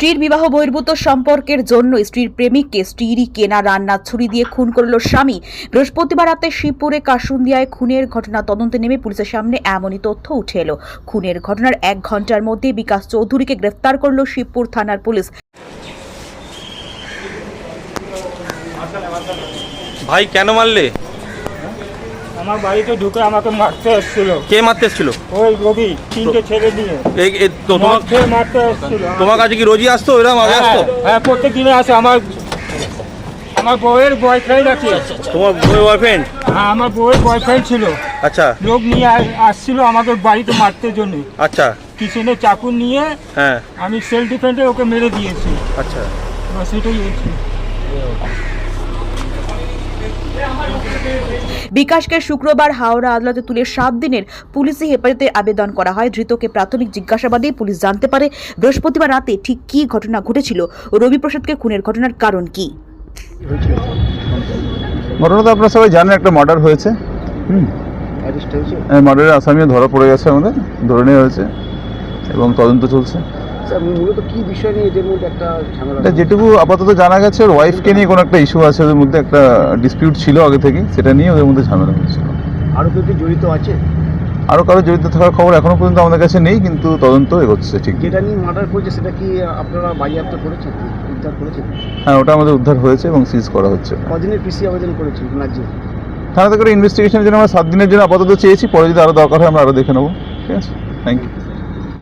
স্ত্রীর বিবাহ বহির্ভূত সম্পর্কের জন্য স্ত্রীর প্রেমিককে স্ত্রীরই কেনা রান্নার ছুরি দিয়ে খুন করল স্বামী। বৃহস্পতিবার রাতে শিবপুরে কাসুন্দিয়ায় খুনের ঘটনা তদন্তে নেমে পুলিশের সামনে এমনই তথ্য উঠে এলো। খুনের ঘটনার এক ঘণ্টার মধ্যে বিকাশ চৌধুরীকে গ্রেফতার করল শিবপুর থানার পুলিশ। ভাই, কেন মারলে? আমার বাড়িতে ঢুকে আমাকে মারতে এসেছিল। কে মারতে এসেছিল? ওই রবি তিনটে ছেলে নিয়ে এই এই তো তোমার মারতে মারতে এসেছিল তোমার কাছে কি রোজই আসতো? এরকম আগে আসতো? হ্যাঁ প্রত্যেক দিনে আসে। আমার আমার বউয়ের বয়ফ্রেন্ড আছে। তোমার বয়ফ্রেন্ড হ্যাঁ আমার বউয়ের বয়ফ্রেন্ড ছিল। আচ্ছা। লোক নিয়ে আসছিল আমাকে বাড়িতে মারতে জন্য। আচ্ছা। কিচেনে চাকু নিয়ে হ্যাঁ। আমি সেলফ ডিফেন্সে ওকে মেরে দিয়েছি। আচ্ছা। সেটাই হয়েছে। বিকাশকে শুক্রবার হাওড়া আদালতে তুলে সাত দিনের পুলিশি হেফাজতে আবেদন করা হয়। ধৃতকে প্রাথমিক জিজ্ঞাসাবাদে পুলিশ জানতে পারে বৃহস্পতিবার রাতে ঠিক কী ঘটনা ঘটেছিল। রবিপ্রসাদকে খুনের ঘটনার কারণ কি? ঘটনা তো আপনারা সবাই জানেন একটা মার্ডার হয়েছে। হুম। মার্ডারের আসামিও ধরা পড়ে গেছে আমাদের ধরে নেওয়া হয়েছে এবং তদন্ত চলছে। মূলত কি বিষয় নিয়ে এদের মধ্যে একটা ঝামেলা যেটুকু আপাতত জানা গেছে ওর ওয়াইফকে নিয়ে কোনো একটা ইস্যু আছে ওদের মধ্যে একটা ডিসপিউট ছিল আগে থেকে সেটা নিয়ে ওদের মধ্যে ঝামেলা হয়েছিল। আরও কেউ কি জড়িত আছে? আরও কারও জড়িত থাকার খবর এখনও পর্যন্ত আমাদের কাছে নেই কিন্তু তদন্ত এগোচ্ছে ঠিক। যেটা নিয়ে মার্ডার করেছে সেটা কি আপনারা বাজেয়াপ্ত করেছেন? উদ্ধার করেছেন? হ্যাঁ ওটা আমাদের উদ্ধার হয়েছে এবং সিজ করা হচ্ছে। কদিনের পিসি আবেদন করেছেন রাজ্যে? থানা থেকে ইনভেস্টিগেশনের জন্য আমরা সাত দিনের জন্য আপাতত চেয়েছি পরে যদি আরও দরকার হয় আমরা আরও দেখে নেব ঠিক আছে? Thank you